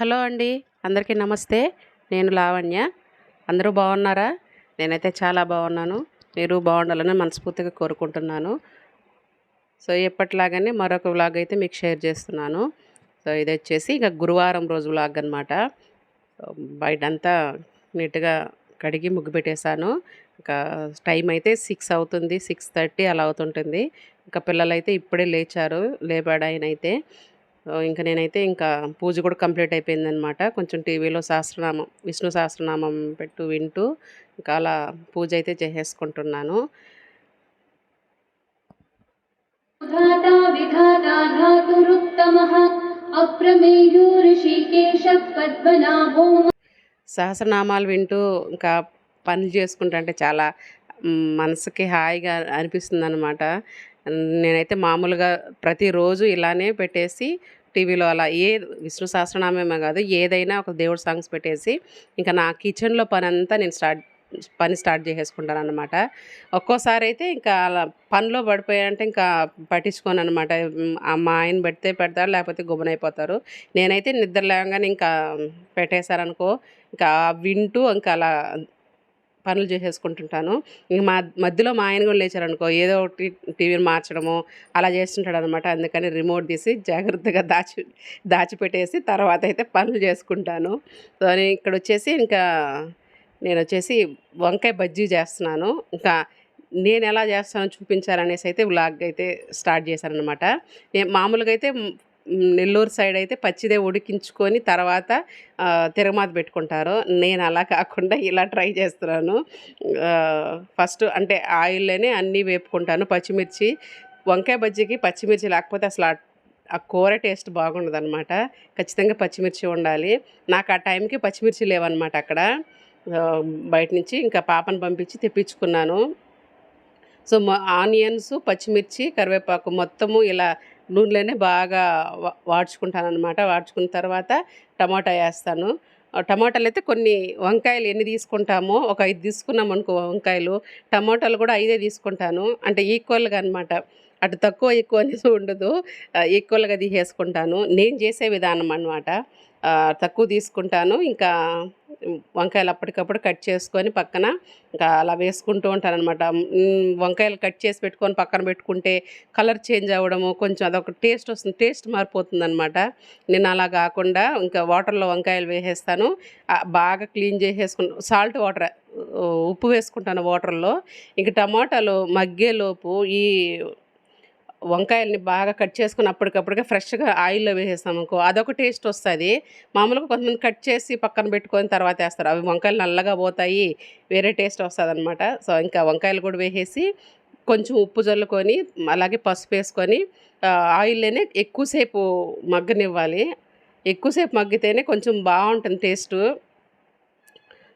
Hello అండి అందరికీ నమస్తే. నేను లావణ్య. అందరూ బాగున్నారా? నేనైతే చాలా బాగున్నాను. మీరు బాగుండాలని మనస్ఫూర్తిగా కోరుకుంటున్నాను. సో ఎప్పటిలాగానే మరొక వ్లాగ్ అయితే మీకు షేర్ చేస్తున్నాను. సో ఇది వచ్చేసి ఇక గురువారం రోజు వ్లాగ్ అనమాట బయటంతా నీట్గా కడిగి ముగ్గు పెట్టేశాను. ఇంకా టైం అయితే సిక్స్ అవుతుంది సిక్స్ థర్టీ అలా అవుతుంటుంది. ఇంకా పిల్లలైతే ఇప్పుడే లేచారు లేపాడు ఆయన అయితే ఇంకా నేనైతే ఇంకా పూజ కూడా కంప్లీట్ అయిపోయిందనమాట కొంచెం టీవీలో సహస్రనామం విష్ణు సహస్రనామం పెట్టు వింటూ ఇంకా అలా పూజ అయితే చేసేసుకుంటున్నాను. సహస్రనామాలు వింటూ ఇంకా పనులు చేసుకుంటా అంటే చాలా మనసుకి హాయిగా అనిపిస్తుంది అనమాట నేనైతే మామూలుగా ప్రతిరోజు ఇలానే పెట్టేసి టీవీలో అలా ఏ విష్ణు సహస్రనామేమే కాదు ఏదైనా ఒక దేవుడు సాంగ్స్ పెట్టేసి ఇంకా నా కిచెన్లో పని అంతా నేను స్టార్ట్ పని స్టార్ట్ చేసేసుకుంటాను అనమాట ఒక్కోసారి అయితే ఇంకా అలా పనిలో పడిపోయారంటే ఇంకా పట్టించుకోను అనమాట మా ఆయన పెడితే పెడతారు లేకపోతే గుమ్మనైపోతారు. నేనైతే నిద్ర లేవగానే ఇంకా పెట్టేశారనుకో ఇంకా వింటూ ఇంకా అలా పనులు చేసేసుకుంటుంటాను. ఇంక మా మధ్యలో మా ఆయన కూడా లేచారనుకో ఏదో ఒకటి టీవీని మార్చడము అలా చేస్తుంటాడు అనమాట అందుకని రిమోట్ తీసి జాగ్రత్తగా దాచి దాచిపెట్టేసి తర్వాత అయితే పనులు చేసుకుంటాను. సో ఇక్కడ వచ్చేసి ఇంకా నేను వచ్చేసి వంకాయ బజ్జీ చేస్తున్నాను. ఇంకా నేను ఎలా చేస్తానో చూపించాలనేసి అయితే వ్లాగ్ అయితే స్టార్ట్ చేశాను అనమాట నేను మామూలుగా అయితే నెల్లూరు సైడ్ అయితే పచ్చిదే ఉడికించుకొని తర్వాత తిరగమాత పెట్టుకుంటారు. నేను అలా కాకుండా ఇలా ట్రై చేస్తున్నాను. ఫస్ట్ అంటే ఆయిల్లోనే అన్నీ వేపుకుంటాను. పచ్చిమిర్చి వంకాయ బజ్జీకి పచ్చిమిర్చి లేకపోతే అసలు ఆ- కూర టేస్ట్ బాగుండదు అనమాట ఖచ్చితంగా పచ్చిమిర్చి ఉండాలి. నాకు ఆ టైంకి పచ్చిమిర్చి లేవన్నమాట అక్కడ. బయట నుంచి ఇంకా పాపను పంపించి తెప్పించుకున్నాను. సో ఆనియన్స్ పచ్చిమిర్చి కరివేపాకు మొత్తము ఇలా నూనెలోనే బాగా వా- వాడ్చుకుంటాను అనమాట వాడ్చుకున్న తర్వాత టమాటా వేస్తాను టమాటాలు అయితే కొన్ని వంకాయలు ఎన్ని తీసుకుంటామో ఒక ఐదు తీసుకున్నాం అనుకో వంకాయలు. టమాటాలు కూడా ఐదే తీసుకుంటాను. అంటే ఈక్వల్గా అనమాట అటు తక్కువ ఎక్కువ అనేది ఉండదు. ఈక్వల్గా తీసేసుకుంటాను. నేను చేసే విధానం అనమాట తక్కువ తీసుకుంటాను. ఇంకా వంకాయలు అప్పటికప్పుడు కట్ చేసుకొని పక్కన ఇంకా అలా వేసుకుంటూ ఉంటాను అనమాట వంకాయలు కట్ చేసి పెట్టుకొని పక్కన పెట్టుకుంటే కలర్ చేంజ్ అవ్వడము కొంచెం అదొక టేస్ట్ వస్తుంది టేస్ట్ మారిపోతుంది అనమాట నేను అలా కాకుండా ఇంకా వాటర్లో వంకాయలు వేసేస్తాను. బాగా క్లీన్ చేసేసుకుంటాను సాల్ట్ వాటర్ ఉప్పు వేసుకుంటాను వాటర్లో. ఇంక టమాటాలు మగ్గేలోపు ఈ వంకాయల్ని బాగా కట్ చేసుకుని అప్పటికప్పటికే ఫ్రెష్గా ఆయిల్లో వేసేస్తాం అనుకో అదొక టేస్ట్ వస్తుంది. మామూలుగా కొంతమంది కట్ చేసి పక్కన పెట్టుకొని తర్వాత వేస్తారు. అవి వంకాయలు నల్లగా పోతాయి వేరే టేస్ట్ వస్తుంది అనమాట సో ఇంకా వంకాయలు కూడా వేసేసి కొంచెం ఉప్పు చల్లుకొని అలాగే పసుపు వేసుకొని ఆయిల్లోనే ఎక్కువసేపు మగ్గనివ్వాలి. ఎక్కువసేపు మగ్గితేనే కొంచెం బాగుంటుంది టేస్ట్.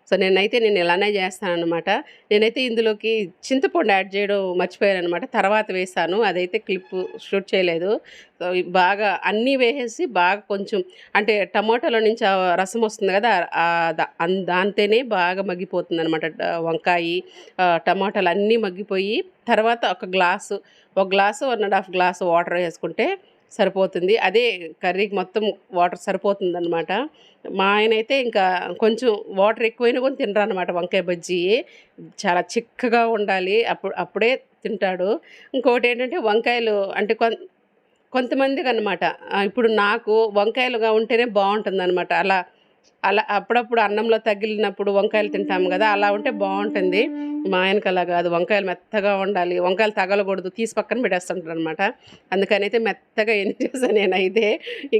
సో నేనైతే నేను ఇలానే చేస్తాను అనమాట నేనైతే ఇందులోకి చింతపండు యాడ్ చేయడం మర్చిపోయాను అనమాట తర్వాత వేసాను అదైతే క్లిప్ షూట్ చేయలేదు. బాగా అన్నీ వేసేసి బాగా కొంచెం అంటే టమాటాలో నుంచి ఆ రసం వస్తుంది కదా దాంతోనే బాగా మగ్గిపోతుంది అనమాట వంకాయ టమాటాలు అన్నీ మగ్గిపోయి తర్వాత ఒక గ్లాసు ఒక glass one and half glass water వేసుకుంటే సరిపోతుంది. అదే కర్రీకి మొత్తం వాటర్ సరిపోతుంది అనమాట మా ఆయన అయితే ఇంకా కొంచెం వాటర్ ఎక్కువైనా కూడా తినరు అనమాట వంకాయ బజ్జీ. చాలా చిక్కగా ఉండాలి. అప్పుడు అప్పుడే తింటాడు. ఇంకోటి ఏంటంటే వంకాయలు అంటే కొన్ కొంతమందికి అనమాట ఇప్పుడు నాకు వంకాయలుగా ఉంటేనే బాగుంటుంది అనమాట అలా అలా అప్పుడప్పుడు అన్నంలో తగిలినప్పుడు వంకాయలు తింటాము కదా అలా ఉంటే బాగుంటుంది. మా ఆయనకి అలా కాదు వంకాయలు మెత్తగా ఉండాలి వంకాయలు తగలకూడదు తీసి పక్కన పెట్టేస్తుంటారు అనమాట అందుకని అయితే మెత్తగా ఏం చేశాను నేనైతే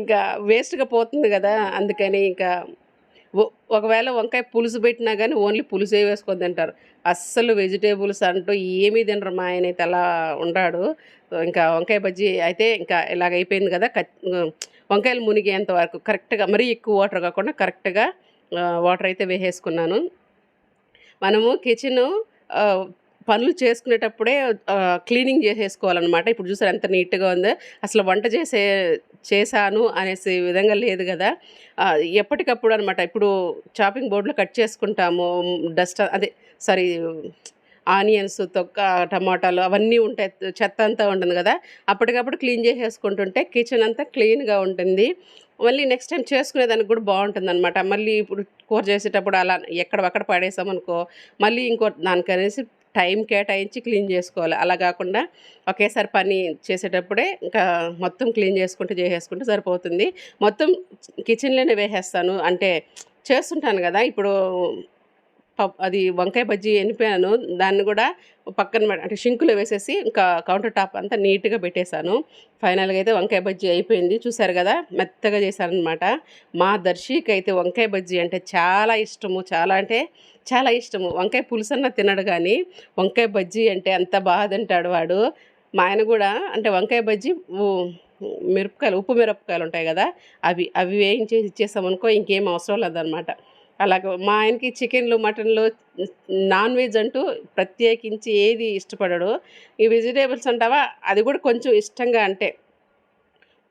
ఇంకా వేస్ట్గా పోతుంది కదా అందుకని ఇంకా ఒకవేళ వంకాయ పులుసు పెట్టినా కానీ ఓన్లీ పులుసే వేసుకొని తింటారు. అస్సలు వెజిటేబుల్స్ అంటూ ఏమీ తినరు మా ఆయన అయితే అలా ఉండాడు. ఇంకా వంకాయ బజ్జీ అయితే ఇంకా ఇలాగైపోయింది కదా కట్ వంకాయలు మునిగేంత వరకు కరెక్ట్గా మరీ ఎక్కువ వాటర్ కాకుండా కరెక్ట్గా వాటర్ అయితే వేసేసుకున్నాను. మనము కిచెన్ పనులు చేసుకునేటప్పుడే క్లీనింగ్ చేసేసుకోవాలన్నమాట. ఇప్పుడు చూసారు ఎంత నీట్గా ఉందో. అసలు వంట చేసే చేశాను అనేసి విధంగా లేదు కదా. ఎప్పటికప్పుడు అనమాట ఇప్పుడు చాపింగ్ బోర్డులో కట్ చేసుకుంటాము డస్ట్ అదే సారీ ఆనియన్స్ తొక్క టమాటాలు అవన్నీ ఉంటాయి. చెత్త అంతా ఉంటుంది కదా. అప్పటికప్పుడు క్లీన్ చేసేసుకుంటుంటే కిచెన్ అంతా క్లీన్గా ఉంటుంది. మళ్ళీ నెక్స్ట్ టైం చేసుకునేదానికి కూడా బాగుంటుంది అనమాట మళ్ళీ ఇప్పుడు కూర చేసేటప్పుడు అలా ఎక్కడవక్కడ పడేసామనుకో మళ్ళీ ఇంకో దానికనేసి టైం కేటాయించి క్లీన్ చేసుకోవాలి. అలా కాకుండా ఒకేసారి పని చేసేటప్పుడే ఇంకా మొత్తం క్లీన్ చేసుకుంటూ చేసేసుకుంటే సరిపోతుంది. మొత్తం కిచెన్లోనే వేసేస్తాను. అంటే చేస్తుంటాను కదా. ఇప్పుడు అది వంకాయ బజ్జీ ఎనిపోయాను దాన్ని కూడా పక్కన అంటే షింకులో వేసేసి ఇంకా కౌంటర్ టాప్ అంతా నీట్గా పెట్టేశాను. ఫైనల్గా అయితే వంకాయ బజ్జీ అయిపోయింది. చూసారు కదా మెత్తగా చేశానమాట మా దర్శికి అయితే వంకాయ బజ్జీ అంటే చాలా ఇష్టము. చాలా అంటే చాలా ఇష్టము. వంకాయ పులుసన్న తినడు కానీ వంకాయ బజ్జీ అంటే అంత బాగా తింటాడు వాడు. మా ఆయన కూడా అంటే వంకాయ బజ్జీ మిరపకాయలు ఉప్పు మిరపకాయలు ఉంటాయి కదా అవి అవి వేయించేసి ఇచ్చేసామనుకో ఇంకేం అవసరం లేదనమాట అలాగే మా ఆయనకి చికెన్లు మటన్లు నాన్ వెజ్ అంటూ ప్రత్యేకించి ఏది ఇష్టపడడు. ఈ వెజిటేబుల్స్ అంటావా? అది కూడా కొంచెం ఇష్టంగా అంటే.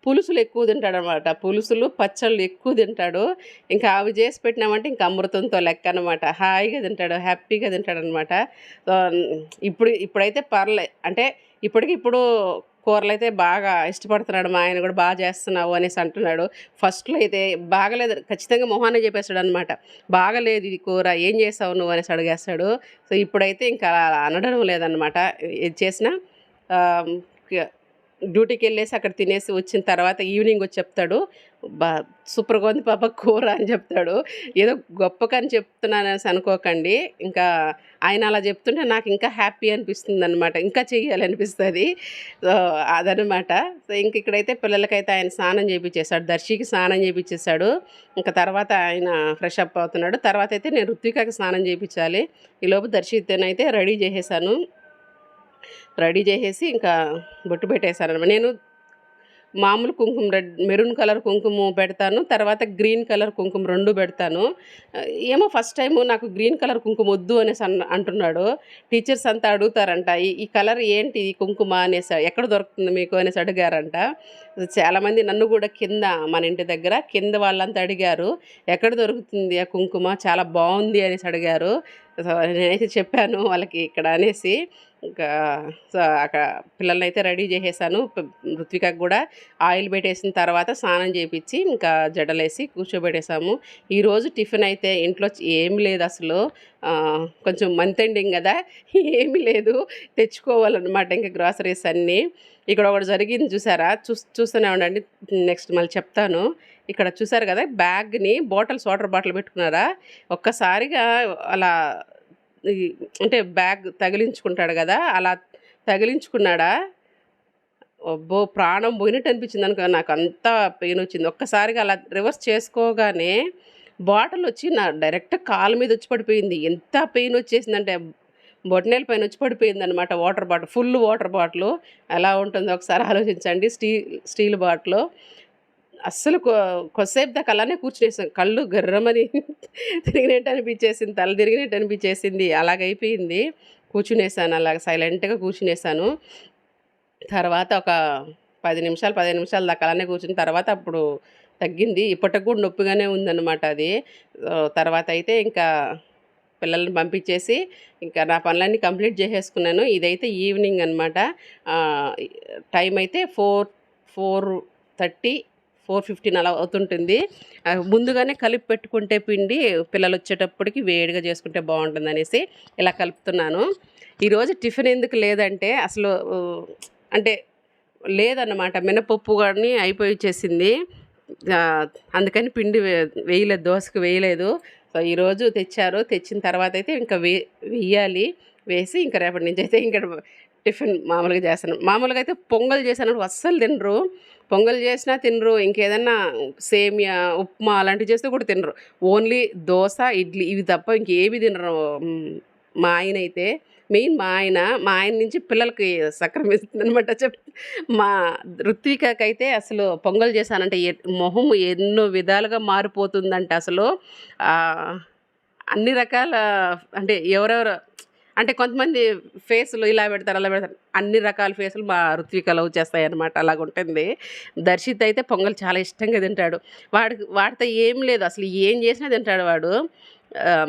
పులుసులు ఎక్కువ తింటాడు అనమాట పులుసులు పచ్చళ్ళు ఎక్కువ తింటాడు. ఇంకా అవి చేసి పెట్టినామంటే ఇంకా అమృతంతో లెక్క అనమాట హాయిగా తింటాడు హ్యాపీగా తింటాడు అనమాట ఇప్పుడు ఇప్పుడైతే పర్లే. అంటే ఇప్పటికి ఇప్పుడు కూరలు అయితే బాగా ఇష్టపడుతున్నాడు మా ఆయన కూడా బాగా చేస్తున్నావు అనేసి అంటున్నాడు. ఫస్ట్లో అయితే బాగలేదు ఖచ్చితంగా మొహాన్ని చెప్పేస్తాడు అనమాట బాగలేదు ఇది కూర ఏం చేసావు నువ్వు? అనేసి అడిగేస్తాడు. సో ఇప్పుడైతే ఇంకా అలా అనడం లేదనమాట. ఏది చేసినా డ్యూటీకి వెళ్ళేసి అక్కడ తినేసి వచ్చిన తర్వాత ఈవినింగ్ వచ్చి చెప్తాడు బా సూపర్గా ఉంది పాప కూర అని చెప్తాడు. ఏదో గొప్పగా అని చెప్తున్నాననేసి అనుకోకండి. ఇంకా ఆయన అలా చెప్తుంటే నాకు ఇంకా హ్యాపీ అనిపిస్తుంది అనమాట ఇంకా చెయ్యాలనిపిస్తుంది. సో అదనమాట సో ఇంక ఇక్కడైతే పిల్లలకైతే ఆయన స్నానం చేయించేశాడు దర్శికి స్నానం చేయించేశాడు ఇంకా తర్వాత ఆయన ఫ్రెష్ అప్ అవుతున్నాడు. తర్వాత అయితే నేను ఋత్వికకి స్నానం చేయించాలి ఈలోపు దర్శితోనైతే రెడీ చేసేసాను. రెడీ చేసేసి ఇంకా బొట్టు పెట్టేశాను నేను మామూలు కుంకుమ రెడ్ మెరూన్ కలర్ కుంకుమ పెడతాను తర్వాత గ్రీన్ కలర్ కుంకుమ రెండు పెడతాను. ఏమో ఫస్ట్ టైము నాకు గ్రీన్ కలర్ కుంకుమ వద్దు అనేసి అంటున్నాడు. టీచర్స్ అంతా అడుగుతారంట ఈ ఈ కలర్ ఏంటి ఈ కుంకుమ అనేసి ఎక్కడ దొరుకుతుంది మీకు అనేసి అడిగారంట. చాలామంది నన్ను కూడా కింద మన ఇంటి దగ్గర కింద వాళ్ళంతా అడిగారు ఎక్కడ దొరుకుతుంది ఆ కుంకుమ చాలా బాగుంది అనేసి అడిగారు. సో నేనైతే చెప్పాను వాళ్ళకి ఇక్కడ అనేసి ఇంకా సో అక్కడ పిల్లల్ని అయితే రెడీ చేసేసాను. ప- ఋత్వికకు కూడా ఆయిల్ పెట్టేసిన తర్వాత స్నానం చేయించి ఇంకా జడలేసి కూర్చోబెట్టేసాము. ఈరోజు టిఫిన్ అయితే ఇంట్లో ఏమి లేదు అసలు. కొంచెం మంత్ ఎండింగ్ కదా ఏమీ లేదు. తెచ్చుకోవాలన్నమాట ఇంకా గ్రాసరీస్ అన్నీ. ఇక్కడ ఒకటి జరిగింది చూసారా? చూ చూస్తూనే ఉండండి. నెక్స్ట్ మళ్ళీ చెప్తాను. ఇక్కడ చూసారు కదా బ్యాగ్ని బాటిల్స్ వాటర్ బాటిల్ పెట్టుకున్నారా? ఒక్కసారిగా అలా అంటే బ్యాగ్ తగిలించుకుంటాడు కదా అలా తగిలించుకున్నాడా? అబ్బో! ప్రాణం పోయినట్టు అనిపించింది అనుకో నాకు అంత పెయిన్ వచ్చింది. ఒక్కసారిగా అలా రివర్స్ చేసుకోగానే బాటిల్ వచ్చి నా డైరెక్ట్ కాలు మీద వచ్చి పడిపోయింది. ఎంత పెయిన్ వచ్చేసిందంటే బొటనేల పైన వచ్చి పడిపోయింది అనమాట water bottle full water bottle. ఎలా ఉంటుందో ఒకసారి ఆలోచించండి. Steel steel bottle. అస్సలు కొ- కొద్దిసేపు దాకా అలానే కూర్చునేసాం. కళ్ళు గర్రమని తిరిగినట్టు అనిపించేసింది తల తిరిగినట్టు అనిపించేసింది అలాగైపోయింది. కూర్చునేసాను అలాగ సైలెంట్గా కూర్చునేసాను. తర్వాత ఒక పది నిమిషాలు పదిహేను నిమిషాలు దాకా అలానే కూర్చున్న తర్వాత అప్పుడు తగ్గింది. ఇప్పటికి కూడా నొప్పిగానే ఉందన్నమాట అది. తర్వాత అయితే ఇంకా పిల్లల్ని పంపించేసి ఇంకా నా పనులన్నీ కంప్లీట్ చేసేసుకున్నాను. ఇదైతే ఈవినింగ్ అనమాట టైం అయితే four four thirty four fifteen అలా అవుతుంటుంది. ముందుగానే కలిపి పెట్టుకుంటే పిండి పిల్లలు వచ్చేటప్పటికి వేడిగా చేసుకుంటే బాగుంటుంది అనేసి ఇలా కలుపుతున్నాను. ఈరోజు టిఫిన్ ఎందుకు లేదంటే అసలు అంటే లేదన్నమాట. మినపప్పు కానీ అయిపోయి వచ్చేసింది. అందుకని పిండి వేయలేదు దోశకు వేయలేదు. సో ఈరోజు తెచ్చారు. తెచ్చిన తర్వాత అయితే ఇంకా వే వేయాలి. వేసి ఇంకా రేపటి నుంచి అయితే ఇంకా టిఫిన్ మామూలుగా చేస్తాను. మామూలుగా అయితే పొంగల్ చేసినప్పుడు అస్సలు తినరు. పొంగల్ చేసినా తినరు ఇంకేదన్నా సేమియా ఉప్మా అలాంటివి చేస్తే కూడా తినరు. ఓన్లీ దోశ ఇడ్లీ ఇవి తప్ప ఇంకేవి తినరు. మా ఆయన అయితే మెయిన్ మా ఆయన మా ఆయన నుంచి పిల్లలకి సక్రమిస్తుంది అనమాట చెప్ మా ఋత్వికకైతే అసలు పొంగల్ చేశానంటే మొహం ఎన్నో విధాలుగా మారిపోతుందంటే అసలు. అన్ని రకాల అంటే ఎవరెవరు అంటే కొంతమంది ఫేసులు ఇలా పెడతారు అలా పెడతారు. అన్ని రకాల ఫేసులు మా ఋత్విక లవ్ చేస్తాయి అనమాట అలాగ ఉంటుంది. దర్శిత్ అయితే పొంగల్ చాలా ఇష్టంగా తింటాడు. వాడికి వాడితో ఏం లేదు. అసలు ఏం చేసినా తింటాడు వాడు.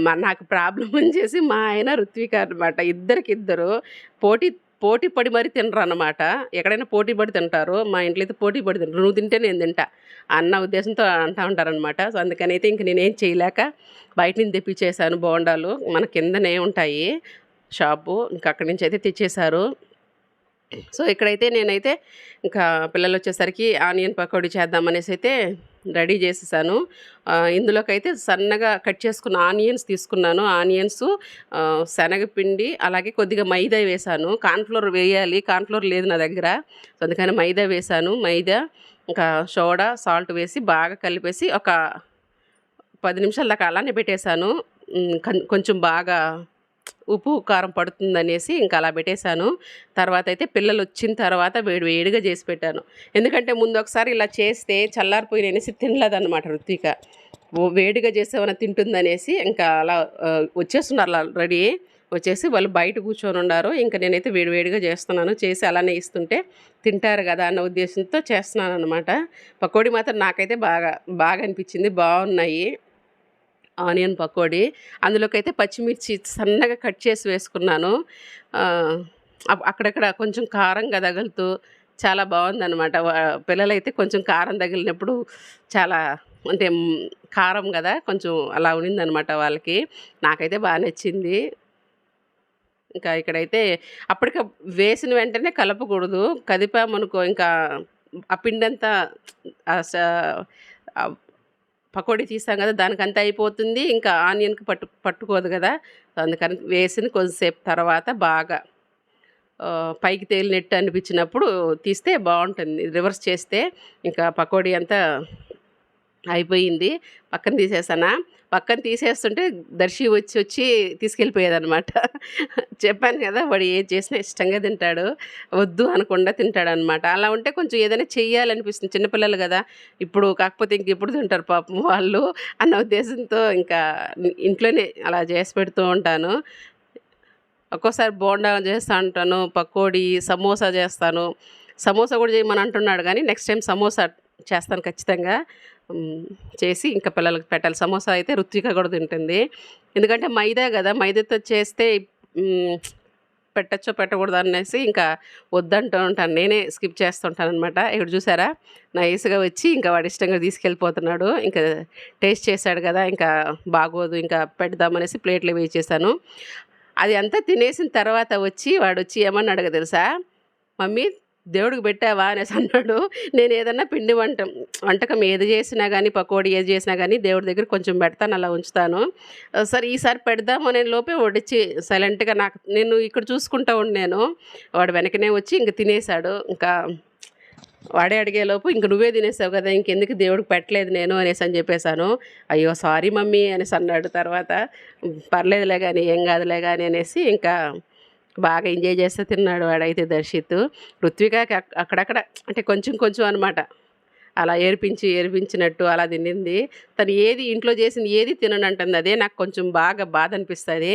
మా నాకు ప్రాబ్లం అని చేసి మా ఆయన ఋత్విక అనమాట ఇద్దరికి ఇద్దరు పోటీ పోటీ పడి మరీ తినరు అనమాట ఎక్కడైనా పోటీ పడి తింటారు. మా ఇంట్లో అయితే పోటీ పడి తింటారు. నువ్వు తింటే నేను తింటా అన్న ఉద్దేశంతో అంటూ ఉంటారనమాట సో అందుకని అయితే ఇంక నేనేం చేయలేక బయట నుంచి తెప్పించేసాను బోండాలు. మన కిందనే ఉంటాయి. షాపు. ఇంకా అక్కడి నుంచి అయితే తెచ్చేశారు. సో ఇక్కడైతే నేనైతే ఇంకా పిల్లలు వచ్చేసరికి ఆనియన్ పకోడీ చేద్దామనేసి అయితే రెడీ చేసేసాను. ఇందులోకైతే సన్నగా కట్ చేసుకున్న ఆనియన్స్ తీసుకున్నాను. ఆనియన్స్ శనగపిండి అలాగే కొద్దిగా మైదా వేసాను. కార్న్ఫ్లోర్ వేయాలి. కార్న్ఫ్లోర్ లేదు నా దగ్గర. సో అందుకని మైదా వేసాను. మైదా ఇంకా సోడా సాల్ట్ వేసి బాగా కలిపేసి ఒక పది నిమిషాల దాకా అలానే పెట్టేశాను. కొంచెం బాగా ఉప్పు కారం పడుతుందనేసి ఇంకా అలా పెట్టేశాను. తర్వాత అయితే పిల్లలు వచ్చిన తర్వాత వేడి వేడిగా చేసి పెట్టాను. ఎందుకంటే ముందు ఒకసారి ఇలా చేస్తే చల్లారిపోయిన అనేసి తినలేదన్నమాట రుత్విక. వేడిగా చేసేమన్నా తింటుందనేసి ఇంకా అలా వచ్చేస్తున్నారు అలా రెడీ వచ్చేసి వాళ్ళు బయట కూర్చొని ఉన్నారు. ఇంకా నేనైతే వేడి వేడిగా చేస్తున్నాను. చేసి అలానే ఇస్తుంటే తింటారు కదా అన్న ఉద్దేశంతో చేస్తున్నాను అనమాట పకోడీ మాత్రం నాకైతే బాగా బాగా అనిపించింది. బాగున్నాయి. ఆనియన్ పకోడీ. అందులోకి అయితే పచ్చిమిర్చి సన్నగా కట్ చేసి వేసుకున్నాను. అప్- అక్కడక్కడ కొంచెం కారంగా తగులుతూ చాలా బాగుందన్నమాట. పిల్లలైతే కొంచెం కారం తగిలినప్పుడు చాలా అంటే కారం కదా కొంచెం అలా ఉండిందనమాట వాళ్ళకి. నాకైతే బాగా నచ్చింది. ఇంకా ఇక్కడైతే అప్పటిక వేసిన వెంటనే కలపకూడదు. కదిపామనుకో ఇంకా ఆ పిండంతా పకోడీ తీసాం కదా దానికంతా అయిపోతుంది. ఇంకా ఆనియన్కి పట్టు పట్టుకోదు కదా. అందుకని వేసిన కొంచెంసేపు తర్వాత బాగా పైకి తేలినట్టు అనిపించినప్పుడు తీస్తే బాగుంటుంది. రివర్స్ చేస్తే ఇంకా పకోడీ అంతా అయిపోయింది. పక్కన తీసేసానా? పక్కన తీసేస్తుంటే దర్శి వచ్చి వచ్చి తీసుకెళ్ళిపోయేదనమాట చెప్పాను కదా వాడు ఏది చేసినా ఇష్టంగా తింటాడు. వద్దు అనకుండా తింటాడు అనమాట అలా ఉంటే కొంచెం ఏదైనా చెయ్యాలనిపిస్తుంది. చిన్నపిల్లలు కదా ఇప్పుడు కాకపోతే ఇంక ఎప్పుడు తింటారు పాపం వాళ్ళు అన్న ఉద్దేశంతో ఇంకా ఇంట్లోనే అలా చేసి పెడుతూ ఉంటాను. ఒక్కోసారి బోండా చేస్తూ ఉంటాను పకోడీ సమోసా చేస్తాను. సమోసా కూడా చేయమని అంటున్నాడు కానీ నెక్స్ట్ టైం సమోసా చేస్తాను ఖచ్చితంగా. చేసి ఇంకా పిల్లలకి పెట్టాలి. సమోసా అయితే రుచిగా కూడా తింటుంది. ఎందుకంటే మైదా కదా మైదాతో చేస్తే పెట్టచ్చో పెట్టకూడదు అనేసి ఇంకా వద్దంటూ ఉంటాను. నేనే స్కిప్ చేస్తుంటాను అనమాట ఇక్కడ చూసారా? నైస్గా వచ్చి ఇంకా వాడు ఇష్టంగా తీసుకెళ్ళిపోతున్నాడు. ఇంకా టేస్ట్ చేశాడు కదా ఇంకా బాగోదు ఇంకా పెడదామనేసి ప్లేట్లో వేసేసాను. అది అంతా తినేసిన తర్వాత వచ్చి వాడు వచ్చి ఏమన్నాడు తెలుసా? మమ్మీ దేవుడికి పెట్టావా అనేసి అన్నాడు. నేను ఏదన్నా పిండి వంట వంటకం ఏది చేసినా కానీ పకోడీ ఏది చేసినా కానీ దేవుడి దగ్గర కొంచెం పెడతాను అలా ఉంచుతాను. సరే ఈసారి పెడదాము అనే లోపే వడిచి సైలెంట్గా నాకు నేను ఇక్కడ చూసుకుంటా ఉండాను వాడు వెనకనే వచ్చి ఇంక తినేశాడు. ఇంకా వాడే అడిగేలోపు ఇంక నువ్వే తినేసావు కదా ఇంకెందుకు దేవుడికి పెట్టలేదు నేను అనేసి అని చెప్పేశాను. అయ్యో సారీ మమ్మీ అనేసి అన్నాడు తర్వాత. పర్లేదులే కానీ ఏం కాదులే కానీ అనేసి ఇంకా బాగా ఎంజాయ్ చేస్తే తిన్నాడు వాడైతే దర్శిత్. ఋత్వికకి అక్కడక్కడ అంటే కొంచెం కొంచెం అనమాట అలా ఏర్పించి ఏర్పించినట్టు అలా తినింది. తను ఏది ఇంట్లో చేసింది ఏది తిననంటుంది అదే నాకు కొంచెం బాగా బాధ అనిపిస్తుంది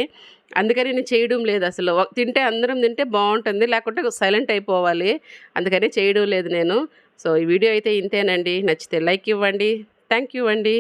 అందుకని నేను చేయడం లేదు అసలు. తింటే అందరం తింటే బాగుంటుంది లేకుంటే సైలెంట్ అయిపోవాలి. అందుకని చేయడం లేదు నేను. సో ఈ వీడియో అయితే ఇంతేనండి. నచ్చితే లైక్ ఇవ్వండి. థ్యాంక్ యూ అండి.